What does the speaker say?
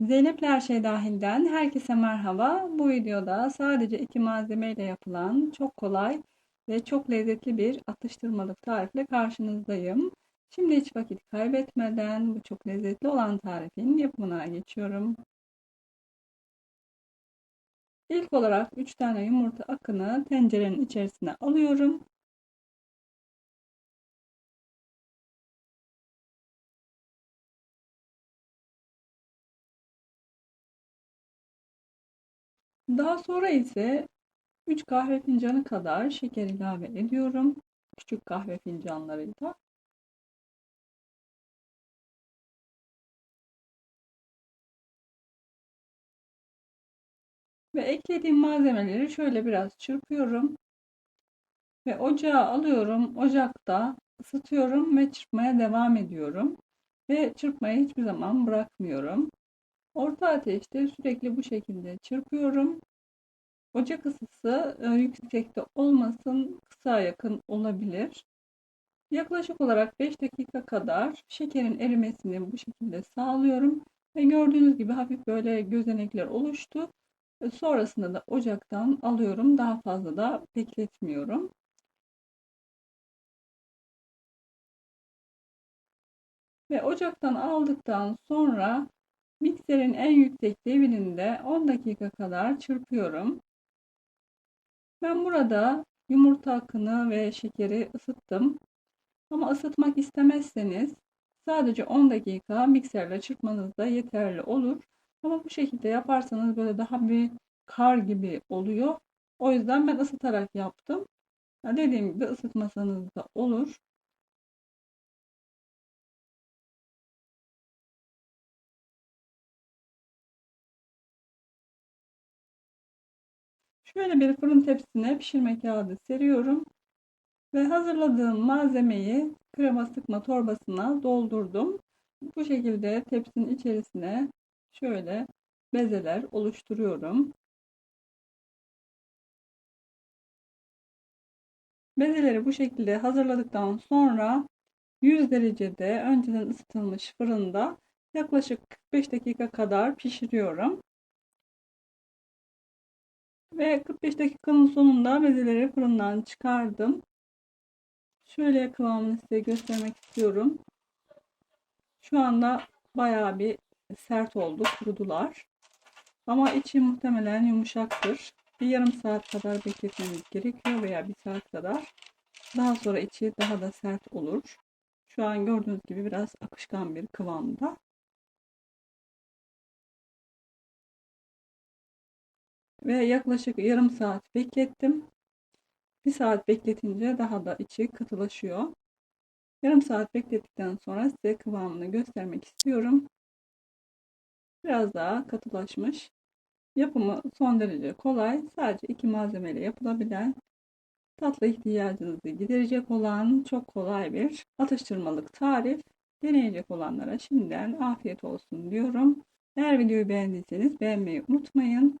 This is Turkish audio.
Zeynep'le Her Şey Dahil'den herkese merhaba. Bu videoda sadece iki malzemeyle yapılan çok kolay ve çok lezzetli bir atıştırmalık tarifle karşınızdayım. Şimdi hiç vakit kaybetmeden bu çok lezzetli olan tarifin yapımına geçiyorum. İlk olarak 3 tane yumurta akını tencerenin içerisine alıyorum. Daha sonra ise 3 kahve fincanı kadar şeker ilave ediyorum. Küçük kahve fincanlarıyla. Ve eklediğim malzemeleri şöyle biraz çırpıyorum. Ve ocağa alıyorum. Ocakta ısıtıyorum ve çırpmaya devam ediyorum. Ve çırpmayı hiçbir zaman bırakmıyorum. Orta ateşte sürekli bu şekilde çırpıyorum. Ocak ısısı e, yüksekte olmasın, kısa yakın olabilir. Yaklaşık olarak 5 dakika kadar şekerin erimesini bu şekilde sağlıyorum. Ve gördüğünüz gibi hafif böyle gözenekler oluştu. E, sonrasında da ocaktan alıyorum. Daha fazla da bekletmiyorum. Ve ocaktan aldıktan sonra mikserin en yüksek devirinde 10 dakika kadar çırpıyorum. Ben burada yumurta akını ve şekeri ısıttım. Ama ısıtmak istemezseniz sadece 10 dakika mikserle çırpmanız da yeterli olur. Ama bu şekilde yaparsanız böyle daha bir kar gibi oluyor. O yüzden ben ısıtarak yaptım. Dediğim gibi ısıtmasanız da olur. Şöyle bir fırın tepsisine pişirme kağıdı seriyorum. Ve hazırladığım malzemeyi krema sıkma torbasına doldurdum. Bu şekilde tepsinin içerisine şöyle bezeler oluşturuyorum. Bezeleri bu şekilde hazırladıktan sonra 100 derecede önceden ısıtılmış fırında yaklaşık 45 dakika kadar pişiriyorum. Ve 45 dakikanın sonunda bezeleri fırından çıkardım. Şöyle kıvamını size göstermek istiyorum. Şu anda bayağı bir sert oldu, kurudular. Ama içi muhtemelen yumuşaktır. Bir yarım saat kadar bekletmemiz gerekiyor veya bir saat kadar. Daha sonra içi daha da sert olur. Şu an gördüğünüz gibi biraz akışkan bir kıvamda. Ve yaklaşık yarım saat beklettim. Bir saat bekletince daha da içi katılaşıyor. Yarım saat beklettikten sonra size kıvamını göstermek istiyorum. Biraz daha katılaşmış. Yapımı son derece kolay. Sadece iki malzemeyle yapılabilen tatlı ihtiyacınızı giderecek olan çok kolay bir atıştırmalık tarif. Deneyecek olanlara şimdiden afiyet olsun diyorum. Eğer videoyu beğendiyseniz beğenmeyi unutmayın.